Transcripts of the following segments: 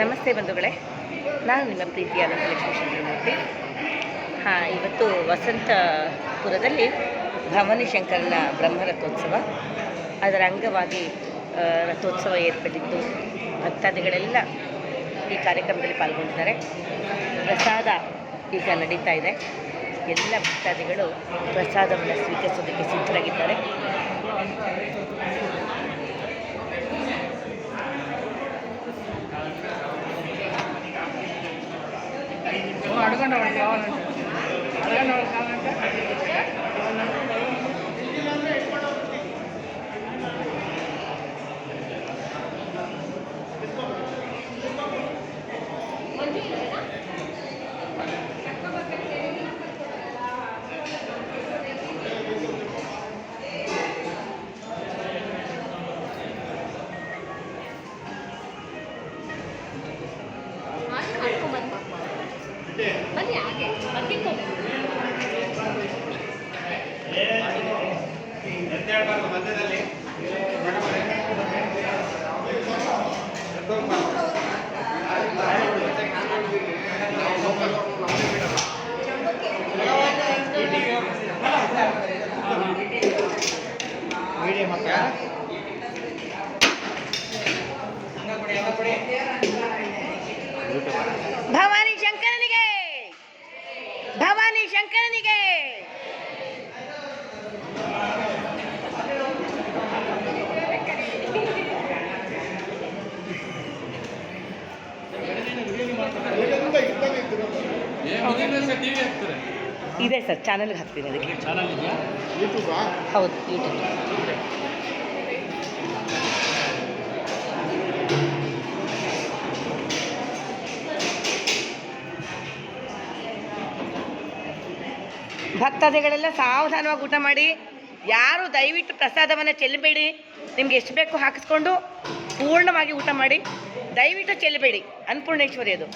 ನಮಸ್ತೆ ಬಂಧುಗಳೇ. ನಾನು ನಿಮ್ಮ ಪ್ರೀತಿಯಾದ ಲಕ್ಷ್ಮೀ ಚಂದ್ರಮೂರ್ತಿ ಹಾಂ, ಇವತ್ತು ವಸಂತಪುರದಲ್ಲಿ ಭವಾನಿ ಶಂಕರನ ಬ್ರಹ್ಮರಥೋತ್ಸವ. ಅದರ ಅಂಗವಾಗಿ ರಥೋತ್ಸವ ಏರ್ಪಟ್ಟಿದ್ದು. ಭಕ್ತಾದಿಗಳೆಲ್ಲ ಈ ಕಾರ್ಯಕ್ರಮದಲ್ಲಿ ಪಾಲ್ಗೊಂಡಿದ್ದಾರೆ. ಪ್ರಸಾದ ಈಗ ನಡೀತಾ ಇದೆ. ಎಲ್ಲ ಭಕ್ತಾದಿಗಳು ಪ್ರಸಾದವನ್ನು ಸ್ವೀಕರಿಸೋದಕ್ಕೆ ಸಿದ್ಧರಾಗಿದ್ದಾರೆ. అడగండి కావాలంటే. అడగండి కావాలంటే. ಬನ್ನಿ ಹಾಗೆ ಬರ್ಬೇಕು ಮೀಡಿಯಂ ಅಕ್ಕ ಭವಾನಿ ಶಂಕರನಿಗೆ ಭವಾನಿ ಶಂಕರನಿಗೆ. ಇದೆ ಸರ್ ಚಾನಲ್ಗೆ ಹಾಕ್ತೀನಿ ಅದಕ್ಕೆ. ಹೌದು ಯೂಟ್ಯೂಬ್ ಭಕ್ತಾದಿಗಳೆಲ್ಲ ಸಾವಧಾನವಾಗಿ ಊಟ ಮಾಡಿ. ಯಾರು ದಯವಿಟ್ಟು ಪ್ರಸಾದವನ್ನು ಚೆಲ್ಲಬೇಡಿ. ನಿಮ್ಗೆ ಎಷ್ಟು ಬೇಕು ಹಾಕಿಸ್ಕೊಂಡು ಪೂರ್ಣವಾಗಿ ಊಟ ಮಾಡಿ. ದಯವಿಟ್ಟು ಚೆಲ್ಲಬೇಡಿ. ಅನ್ನಪೂರ್ಣೇಶ್ವರಿ ಅದು.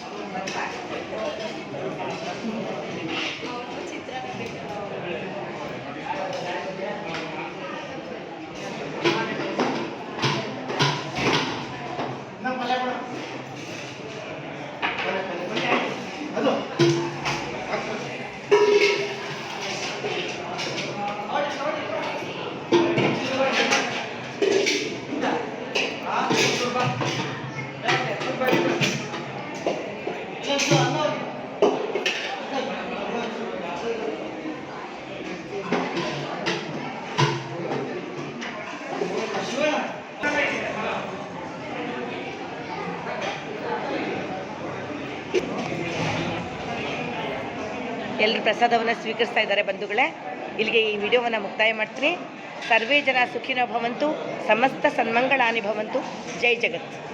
ಎಲ್ಲರೂ ಪ್ರಸಾದವನ್ನು ಸ್ವೀಕರಿಸ್ತಾ ಇದ್ದಾರೆ ಬಂಧುಗಳೇ. ಇಲ್ಲಿಗೆ ಈ ವಿಡಿಯೋವನ್ನು ಮುಕ್ತಾಯ ಮಾಡ್ತೀನಿ. ಸರ್ವೇ ಜನ ಸುಖಿನೋ ಭವಂತು, ಸಮಸ್ತ ಸನ್ಮಂಗಳಾನಿ ಭವಂತು. ಜೈ ಜಗತ್.